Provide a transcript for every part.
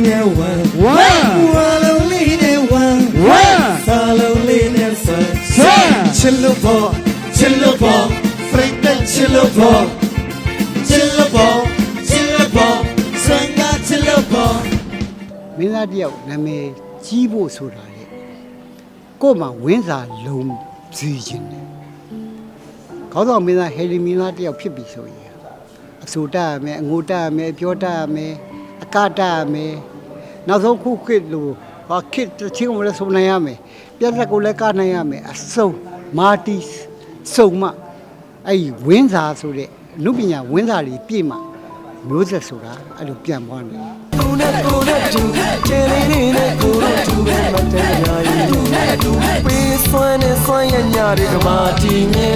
လေးနဲ့ဝမ်းဝမ်းဝါလုံးလေးနဲ့ဝမ်းဝမ်းစာလုံးလေးနဲ့ဆန်ဆန်ချစ်လို့ပေါ့ချစ်လို့ပေါ့ဖရိတ်တဲ့ချစ်လို့ပေါ့ချစ်လို့ပေါ့ချစ်လို့ပေါ့စံကချစ်လို့ပေါ့မင်းသားတယောက်နာမည်ကြီးဖို့ဆိုတာလေကို့မှာဝင်းစာလုံးစီခြင်းတယ်ခေါင်းဆောင်မင်းသားဟယ်လီမင်းသားတယောက်ဖြစ်ပြီဆိုရင်အဆူတတ်ရမယ်အငိုတတ်ရမယ်အပြောတတ်ရမယ်အကတတ်ရမယ် နောက်ဆုံးခုခေတ်လို့ဟာခေတ်တစ်ချင်းကိုလည်းစုံနိုင်ရမယ်ပြက်သက်ကိုလည်းကနိုင်ရမယ်အစုံမာတီစုံမအဲ့ဒီဝင်းစာဆိုတဲ့အနုပညာဝင်းစာတွေပြည့်မှမျိုးဆက်ဆိုတာအဲ့လိုပြန်ပွားနေတယ်ကိုနဲ့ကိုနဲ့တူကျင်းလေးနေနဲ့ကိုနဲ့တူပဲမတန်ရာရီပေးစွမ်းနဲ့စွမ်းရညာတွေကမာတီမြဲ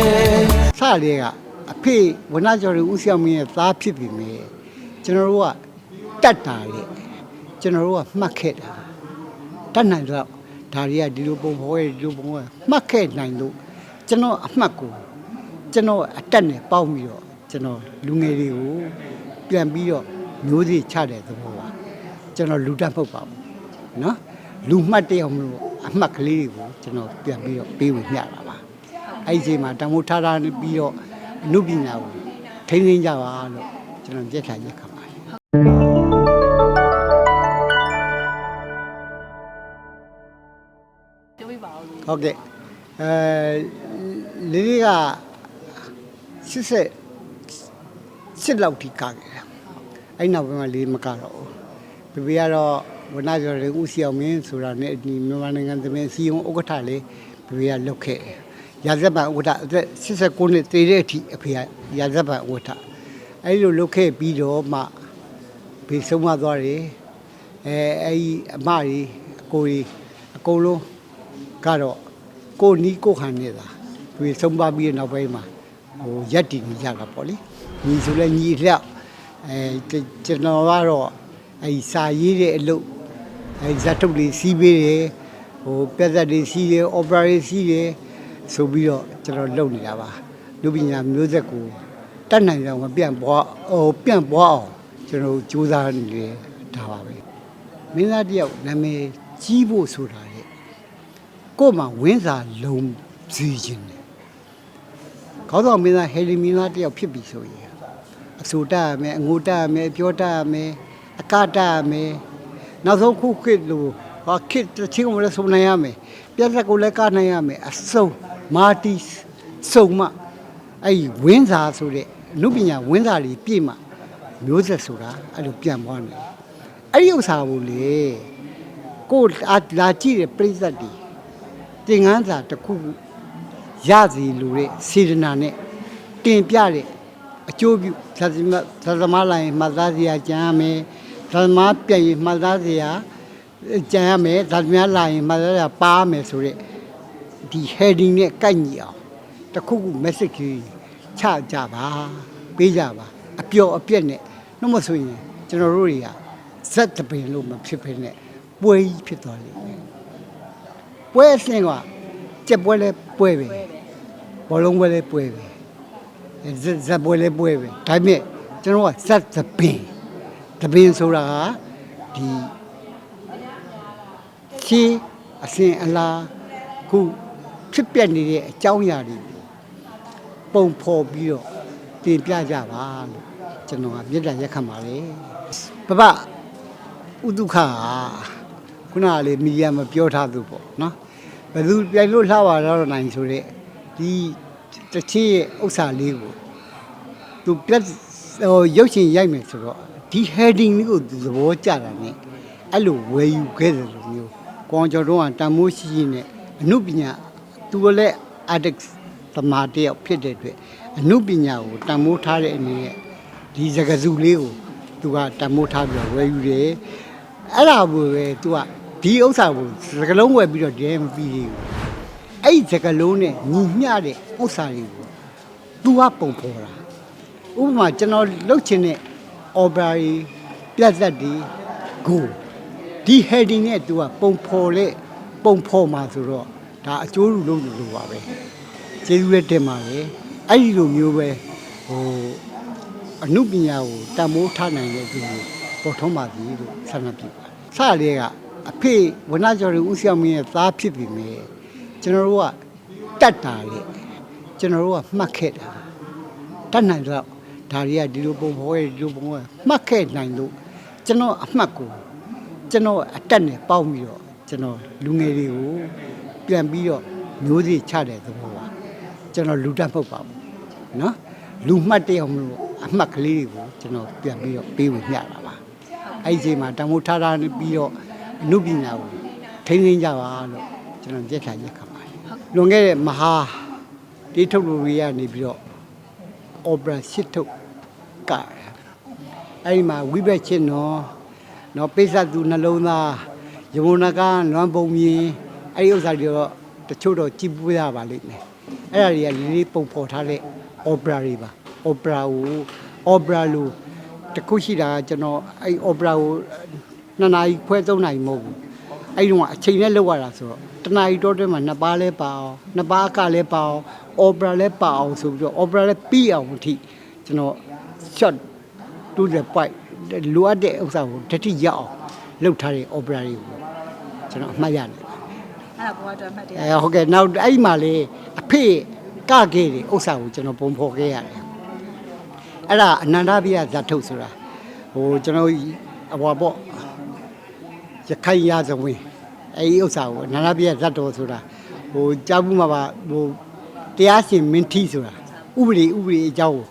စလေးကအဖေဝနကျော်ရဦးဆောင်မင်းရဲ့သားဖြစ်ပြီမေကျွန်တော်တို့ကတတ်တာလေ ကျွန်တော်တို့ကမှတ်ခဲ့တာတတ်နိုင်တော့ဒါတွေကဒီလိုပုံဖော်ရဒီလိုပုံဖော်ရမှတ်ခဲ့နိုင်လို့ကျွန်တော်အမှတ်ကိုကျွန်တော်အတက်နဲ့ပေါင်းပြီးတော့ကျွန်တော်လူငယ်တွေကိုပြန်ပြီးတော့မျိုးစေ့ချတဲ့သဘောပါကျွန်တော်လူတတ်မဟုတ်ပါဘူးเนาะလူမှတ်တယောက်မလို့အမှတ်ကလေးတွေကိုကျွန်တော်ပြန်ပြီးတော့ပေးဝင်မျှတာပါ အဲ့ဒီအချိန်မှာတမိုးထားထားပြီးတော့အနုပညာကိုထိန်းသိမ်းကြပါလို့ကျွန်တော်ပြက်ခါရက်ခါ ဟုတ်ကဲ့အဲလေးလေးကစစ်စစ်စစ်လောက်ထိကားခဲ့တာအဲ့နောက်ပိုင်းမှာလေးမကတော့ဘူးပြပြကတော့ဝနာကျော်ရဦးစီအောင်မင်းဆိုတာနဲ့ဒီမြန်မာနိုင်ငံသမင်းစီယုံဥက္ကဋ္ဌလေးပြပြကလုတ်ခဲ့တယ်ရာဇပန်ဥက္ကဋ္ဌအသက်89နှစ်တည်တဲ့အထိအဖေကရာဇပန်ဥက္ကဋ္ဌအဲ့လိုလုတ်ခဲ့ပြီးတော့မှဘေးဆုံးမသွားတယ်အဲအဲ့ဒီအမကြီးအကိုကြီးအကုန်လုံး ကတော့ကိုနီးကိုဟန်နေတာဒီဆုံးပါပြီးတဲ့နောက်ပိုင်းမှာဟိုရက်တည်နေကြတာပေါ့လေညီဆိုလဲညီလျောက်အဲကျွန်တော်ကတော့အဲစာရေးတဲ့အလုပ်အဲဇတ်ထုတ်လေးစီးပေးတယ်ဟိုပြက်သက်လေးစီးတယ်အော်ပရာလေးစီးတယ်ဆိုပြီးတော့ကျွန်တော်လုပ်နေတာပါလူပညာမျိုးဆက်ကိုတတ်နိုင်တော့မပြန့်ပွားဟိုပြန့်ပွားအောင်ကျွန်တော်ကြိုးစားနေတယ်ဒါပါပဲမင်းသားတယောက်နာမည်ကြီးဖို့ဆိုတာလေ ကို့မှာဝင်းစာလုံးစီခြင်းတယ်ခေါင်းဆောင်မင်းသားဟယ်လီမင်းသားတယောက်ဖြစ်ပြီဆိုရင်အဆူတတ်ရမယ်အငိုတတ်ရမယ်အပြောတတ်ရမယ်အကတတ်ရမယ်နောက်ဆုံးခုခေတ်လို့ဟာခေတ်တစ်ချင်းကိုလည်းစုံနိုင်ရမယ်ပြက်သက်ကိုလည်းကနိုင်ရမယ်အစုံမာတီစုံမအဲ့ဒီဝင်းစာဆိုတဲ့အနုပညာဝင်းစာတွေပြည့်မှမျိုးဆက်ဆိုတာအဲ့လိုပြန်ပွားနေတယ်အဲ့ဒီဥစ္စာကိုလေကိုယ်အာလာကြည့်တဲ့ပြိဿတ်တွေ သင်္ကန်းစာတစ်ခုခုရစီလူတဲ့စေတနာနဲ့တင်ပြတဲ့အကျိုးပြုသတ္တမသတ္တမလိုင်းမှတ်သားစရာကြံရမယ်သတ္တမပြန်ရင်မှတ်သားစရာကြံရမယ်သတ္တမလာရင်မှတ်သားစရာပါမယ်ဆိုတဲ့ဒီ heading နဲ့ကိုက်ညီအောင်တစ်ခုခု message ကြီးချကြပါပေးကြပါအပျော်အပြက်နဲ့နှမဆိုရင်ကျွန်တော်တို့တွေကဇက်တပင်လို့မဖြစ်ဖ ೇನೆ ပွဲကြီးဖြစ်သွားလိမ့်မယ် ပွဲအဆင့်ကကြက်ပွဲလဲပွဲပဲဘောလုံးပွဲလဲပွဲပဲဇက်ဇက်ပွဲလဲပွဲပဲဒါပေမဲ့ကျွန်တော်ကဇက်သပင်သပင်ဆိုတာကဒီရှေးအစဉ်အလားခုဖြစ်ပျက်နေတဲ့အကြောင်းအရာတွေပုံဖော်ပြီးတော့တင်ပြကြပါလို့ကျွန်တော်ကမြေတ္တာရက်ခံပါလေပပဥဒုခာ ခုနကလေမီဒီယာမပြောထားသူပေါ့နော်ဘယ်သူပြိုင်လို့လှပါတော့နိုင်ဆိုတဲ့ဒီတစ်ချင်းရဲ့ဥစ္စာလေးကိုသူပြတ်ဟိုရုပ်ရှင်ရိုက်မယ်ဆိုတော့ဒီ heading လေးကိုသူသဘောကျတာ ਨੇ အဲ့လိုဝယ်ယူခဲ့တယ်လို့မျိုးကောင်းကျော်တော့ကတန်မိုးရှိရှိနဲ့အမှုပညာသူကလည်း addict သမားတယောက်ဖြစ်တဲ့အတွက်အမှုပညာကိုတန်မိုးထားတဲ့အနေနဲ့ဒီစကားစုလေးကိုသူကတန်မိုးထားပြီးတော့ဝယ်ယူတယ်အဲ့ဒါကိုပဲသူက ဒီဥစ္စာကိုစကလုံးဝယ်ပြီးတော့တဲမပြီးသေးဘူးအဲ့ဒီစကလုံးနဲ့ညီမျှတဲ့ဥစ္စာတွေကိုသူကပုံဖော်တာဥပမာကျွန်တော်လှုပ်ချင်တဲ့ opera ကြီးပြတ်သက်တွေကိုဒီ heading နဲ့သူကပုံဖော်တဲ့ပုံဖော်မှာဆိုတော့ဒါအကျိုးလူလို့လို့ပါပဲကျေးဇူးလည်းတင်ပါတယ်အဲ့ဒီလိုမျိုးပဲဟိုအမှုပညာကိုတန်မိုးထားနိုင်တဲ့သူကိုပေါ်ထုံးပါသည်လို့ဆန္ဒပြုပါတယ်စလေးက အဖေဝနကျော်ရဦးဆောင်မင်းရဲ့သားဖြစ်ပြီမယ်ကျွန်တော်တို့ကတတ်တာလေကျွန်တော်တို့ကမှတ်ခဲ့တာတတ်နိုင်တော့ဒါတွေကဒီလိုပုံဖော်ရဲ့ဒီလိုပုံကမှတ်ခဲ့နိုင်လို့ကျွန်တော်အမှတ်ကိုကျွန်တော်အတက်နဲ့ပေါင်းပြီးတော့ကျွန်တော်လူငယ်တွေကိုပြန်ပြီးတော့မျိုးစေ့ချတဲ့သဘောပါကျွန်တော်လူတက်မဟုတ်ပါဘူးနော်လူမှတ်တယောက်မလို့အမှတ်ကလေးတွေကိုကျွန်တော်ပြန်ပြီးတော့ပေးဝင်မျှတာပါအဲ့ဒီအချိန်မှာတမိုးထားထားပြီးတော့ အနုပညာကိုထိန်းသိမ်းကြပါလို့ကျွန်တော်ကြက်ခါရက်ခါပါတယ်လွန်ခဲ့တဲ့မဟာတေးထုတ်လူတွေကနေပြီးတော့ opera ရှစ်ထုတ်ကရတယ်အဲ့ဒီမှာဝိဘက်ချင်းနော်နော်ပိဿသူနှလုံးသားယမုနာကလွမ်းပုံမြင်အဲ့ဒီဥစ္စာတွေတော့တချို့တော့ကြည်ပူရပါလိမ့်မယ်အဲ့ဒါတွေကလေးလေးပုံဖော်ထားတဲ့ opera တွေပါ opera ကို opera လို့တခုရှိတာကကျွန်တော်အဲ့ opera ကို နှစ်နာရီခွဲသုံးနာရီမဟုတ်ဘူးအဲ့ဒီတော့အချိန်နဲ့လောက်ရတာဆိုတော့တနာရီတော့တည်းမှာနှစ်ပါးလဲပါအောင်နှစ်ပါးကလည်းပါအောင် opera လည်းပါအောင်ဆိုပြီးတော့ opera လည်းပြီးအောင်အထိကျွန်တော် shot to the point လိုအပ်တဲ့ဥစ္စာကိုတတိရအောင်လုပ်ထားတဲ့ opera တွေကိုကျွန်တော်အမှတ်ရတယ်အဲ့ဒါဘွားတော့မှတ်တယ်အဲဟုတ်ကဲ့နောက်အဲ့ဒီမှာလေအဖေကခဲ့တဲ့ဥစ္စာကိုကျွန်တော်ပုံဖော်ခဲ့ရတယ်အဲ့ဒါအနန္တပိယဇတ်ထုတ်ဆိုတာဟိုကျွန်တော်အဘွားပေါ့ ရခိုင်ရဇဝင်အဲ့ဒီဥစ္စာကိုအနန္တပိယဇတ်တော်ဆိုတာဟိုကြားဘူးမှာပါဟိုတရားရှင်မင်းထီးဆိုတာဥပဒေဥပဒေအကြောင်းကို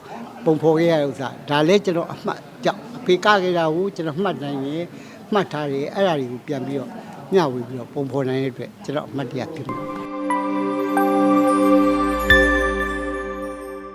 ပုံဖော်ခဲ့ရတဲ့ဥစ္စာဒါလည်းကျွန်တော်အမှတ်ကြောင့်အဖေကခဲ့တာကိုကျွန်တော်မှတ်နိုင်ရင်မှတ်ထားတယ်အဲ့ဒါတွေကိုပြန်ပြီးတော့မျှဝေပြီးတော့ပုံဖော်နိုင်တဲ့အတွက်ကျွန်တော်အမှတ်တရဖြစ်မှာ